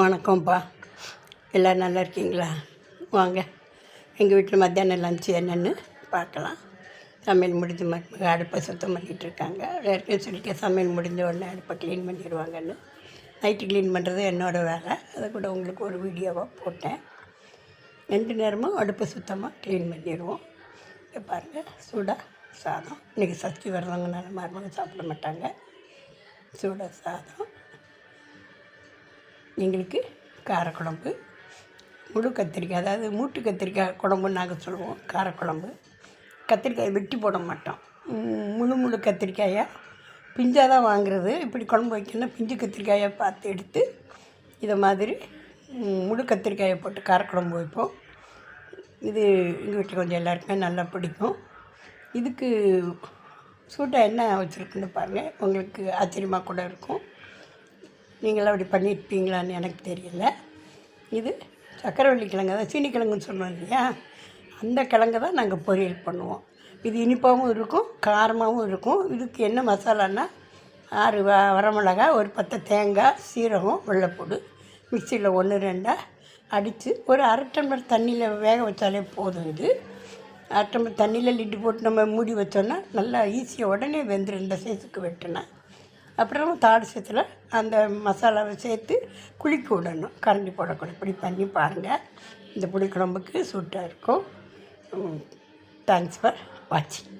வணக்கம்ப்பா. எல்லோரும் நல்லா இருக்கீங்களா? வாங்க. எங்கள் வீட்டில் மத்தியானம் லஞ்சு என்னென்னு பார்க்கலாம். சமையல் முடிஞ்ச மருமக அடுப்பை சுத்தம் பண்ணிகிட்டு இருக்காங்க ஏற்கனவே சொல்லிட்டு சமையல் முடிஞ்ச உடனே அடுப்பை க்ளீன் பண்ணிடுவாங்கன்னு. நைட்டு க்ளீன் பண்ணுறது என்னோடய வேலை. அதை கூட உங்களுக்கு ஒரு வீடியோவாக போட்டேன். ரெண்டு நேரமும் அடுப்பை சுத்தமாக க்ளீன் பண்ணிடுவோம். இப்போ பாருங்கள் சூடாக சாதம். இன்றைக்கி சஷ்டி வர்றவங்கனால மருமக சாப்பிட மாட்டாங்க. சூடாக சாதம். எங்களுக்கு காரக்குழம்பு முழு கத்திரிக்காய் அதாவது மூட்டு கத்திரிக்காய் குழம்புன்னு நாங்கள் சொல்லுவோம் காரக்குழம்பு. கத்திரிக்காய் வெட்டி போட மாட்டோம். முழு முழு கத்திரிக்காயாக பிஞ்சாக தான் வாங்குறது. இப்படி குழம்பு வைக்கணும்னா பிஞ்சு கத்திரிக்காயை பார்த்து எடுத்து இதை மாதிரி முழு கத்திரிக்காயை போட்டு காரக்குழம்பு வைப்போம். இது எங்கள் வீட்டில் கொஞ்சம் எல்லாருக்குமே நல்லா பிடிக்கும். இதுக்கு சூட்டாக என்ன வச்சுருக்குன்னு பாருங்கள் உங்களுக்கு ஆச்சரியமாக கூட இருக்கும். நீங்களாம் அப்படி பண்ணியிருப்பீங்களான்னு எனக்கு தெரியல. இது சக்கரவள்ளி கிழங்கு தான் சீனி கிழங்குன்னு சொல்லுவோம் இல்லையா? அந்த கிழங்கு தான் நாங்கள் பொரியல் பண்ணுவோம். இது இனிப்பாகவும் இருக்கும் காரமாகவும் இருக்கும். இதுக்கு என்ன மசாலான்னா ஆறு வ வரமிளகா ஒரு பத்து தேங்காய் சீரகம் வெள்ளைப்பூடு மிக்சியில் ஒன்று ரெண்டாக அடித்து ஒரு அரை டம்ளர் தண்ணியில் வேக வச்சாலே போதும் இது. அரை டம்ளர் தண்ணியில் லிட்டு போட்டு நம்ம மூடி வச்சோன்னா நல்லா ஈஸியாக உடனே வெந்துடும் இந்த சைஸுக்கு வெட்டினேன் அப்புறம் தாடிசத்தில் அந்த மசாலாவை சேர்த்து குளிக்க விடணும். கரண்டி போடக்கூடாது. இப்படி பண்ணி பாருங்கள் இந்த புளிக்குழம்புக்கு சூட்டாக இருக்கும். தேங்க்ஸ் ஃபார் வாட்சிங்